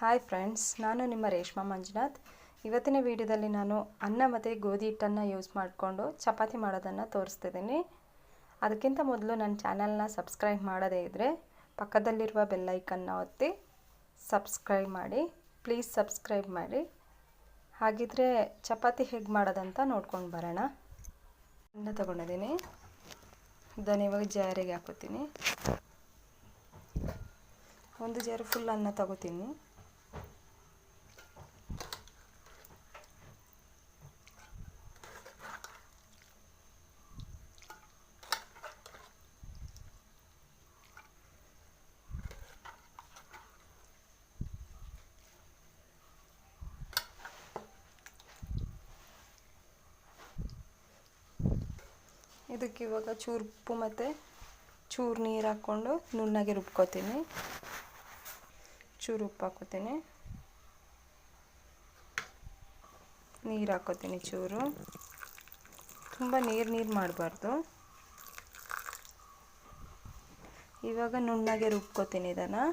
Hi friends ನಾನು ನಿಮ್ಮ ರೇಷ್ಮಾ ಮಂಜುನಾಥ್. ಇವತ್ತಿನ ವಿಡಿಯೋದಲ್ಲಿ ನಾನು ಅನ್ನ ಮತ್ತು ಗೋಧಿ ಹಿಟ್ಟನ್ನು ಯೂಸ್ ಮಾಡಿಕೊಂಡು ಚಪಾತಿ ಮಾಡೋದನ್ನು ತೋರಿಸ್ತಿದ್ದೀನಿ. ಅದಕ್ಕಿಂತ ಮೊದಲು ನನ್ನ ಚಾನಲ್ನ ಸಬ್ಸ್ಕ್ರೈಬ್ ಮಾಡದೇ ಇದ್ದರೆ ಪಕ್ಕದಲ್ಲಿರುವ ಬೆಲ್ಲೈಕನ್ನ ಒತ್ತಿ ಸಬ್ಸ್ಕ್ರೈಬ್ ಮಾಡಿ ಪ್ಲೀಸ್ ಸಬ್ಸ್ಕ್ರೈಬ್ ಮಾಡಿ. ಹಾಗಿದ್ರೆ ಚಪಾತಿ ಹೇಗೆ ಮಾಡೋದಂತ ನೋಡ್ಕೊಂಡು ಬರೋಣ. ಅನ್ನ ತೊಗೊಂಡಿದ್ದೀನಿ. ಇದನ್ನು ಇವಾಗ ಜಾರಿಗೆ ಹಾಕೋತೀನಿ ಒಂದು ಜಾರು ಫುಲ್ ಅನ್ನ ತಗೋತೀನಿ. ಇದಕ್ಕೆ ಇವಾಗ ಚೂರು ಉಪ್ಪು ಮತ್ತು ಚೂರು ನೀರು ಹಾಕ್ಕೊಂಡು ನುಣ್ಣಗೆ ರುಬ್ಕೋತೀನಿ. ಚೂರು ಉಪ್ಪು ಹಾಕೋತೀನಿ ನೀರು ಹಾಕೋತೀನಿ ಚೂರು. ತುಂಬ ನೀರು ನೀರು ಮಾಡಬಾರ್ದು. ಇವಾಗ ನುಣ್ಣಗೆ ರುಬ್ಕೋತೀನಿ ಇದನ್ನು.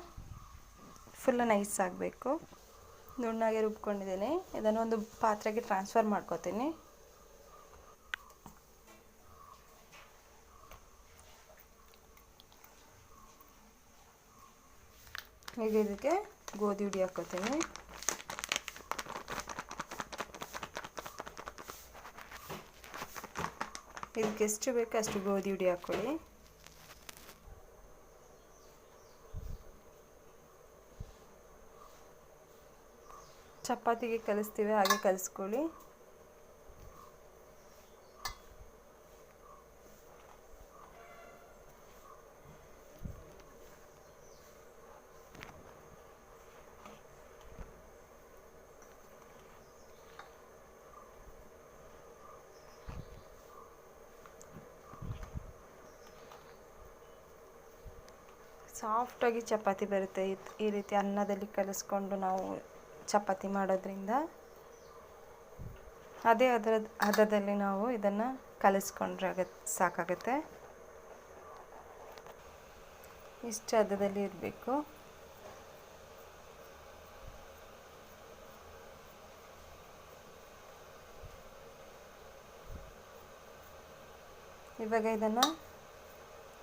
ಫುಲ್ ನೈಸ್ ಆಗಬೇಕು. ನುಣ್ಣಗೆ ರುಬ್ಕೊಂಡಿದ್ದೀನಿ. ಇದನ್ನು ಒಂದು ಪಾತ್ರೆಗೆ ಟ್ರಾನ್ಸ್ಫರ್ ಮಾಡ್ಕೋತೀನಿ. ಈಗ ಇದಕ್ಕೆ? ಗೋಧಿ ಹುಡಿ ಹಾಕೋತೀನಿ ಇದಕ್ಕೆ ಎಷ್ಟು ಬೇಕೋ ಅಷ್ಟು ಗೋಧಿ ಹುಡಿ ಹಾಕ್ಕೊಳ್ಳಿ. ಚಪಾತಿಗೆ ಕಲಿಸ್ತೀವಿ, ಹಾಗೆ ಕಲಿಸ್ಕೊಳ್ಳಿ. ಸಾಫ್ಟಾಗಿ ಚಪಾತಿ ಬರುತ್ತೆ. ಈ ರೀತಿ ಅನ್ನದಲ್ಲಿ ಕಲಿಸ್ಕೊಂಡು ನಾವು ಚಪಾತಿ ಮಾಡೋದ್ರಿಂದ ಅದೇ ಅದರ ಹದದಲ್ಲಿ ನಾವು ಇದನ್ನು ಕಲಿಸ್ಕೊಂಡ್ರೆ ಆಗತ್ತೆ ಸಾಕಾಗುತ್ತೆ. ಇಷ್ಟು ಹದದಲ್ಲಿ ಇರಬೇಕು. ಇವಾಗ ಇದನ್ನು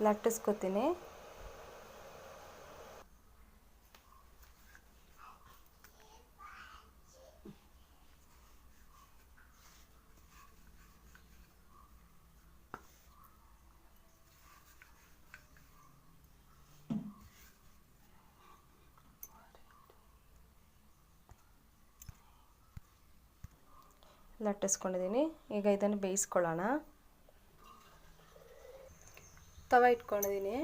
ಲಟ್ಟಿಸ್ಕೊತೀನಿ. ಲಟ್ಟಿಸ್ಕೊಂಡಿದ್ದೀನಿ. ಈಗ ಇದನ್ನು ಬೇಯಿಸ್ಕೊಳ್ಳೋಣ. ತವ ಇಟ್ಕೊಂಡಿದ್ದೀನಿ.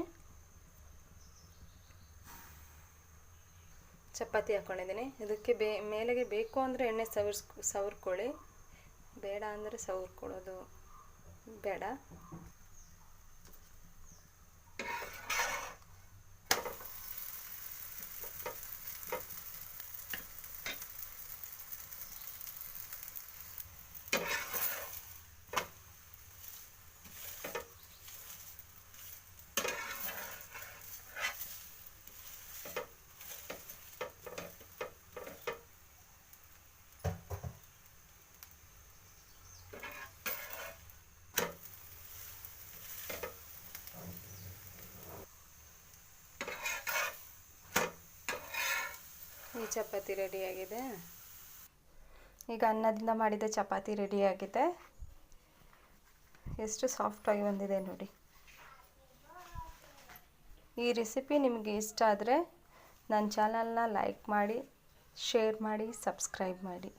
ಚಪಾತಿ ಹಾಕ್ಕೊಂಡಿದ್ದೀನಿ ಇದಕ್ಕೆ ಬೇ, ಮೇಲೆಗೆ ಬೇಕು ಅಂದರೆ ಎಣ್ಣೆ ಸವರ್ಸ್, ಸವರ್ಕೊಳ್ಳಿ. ಬೇಡ ಅಂದರೆ ಸವರ್ಕೊಳ್ಳೋದು ಬೇಡ. ಚಪಾತಿ ರೆಡಿಯಾಗಿದೆ. ಈಗ ಅನ್ನದಿಂದ ಮಾಡಿದ ಚಪಾತಿ ರೆಡಿಯಾಗಿದೆ. ಎಷ್ಟು ಸಾಫ್ಟಾಗಿ ಬಂದಿದೆ ನೋಡಿ. ಈ ರೆಸಿಪಿ ನಿಮಗೆ ಇಷ್ಟ ಆದರೆ ನನ್ನ ಚಾನಲ್ನ ಲೈಕ್ ಮಾಡಿ ಶೇರ್ ಮಾಡಿ ಸಬ್ಸ್ಕ್ರೈಬ್ ಮಾಡಿ.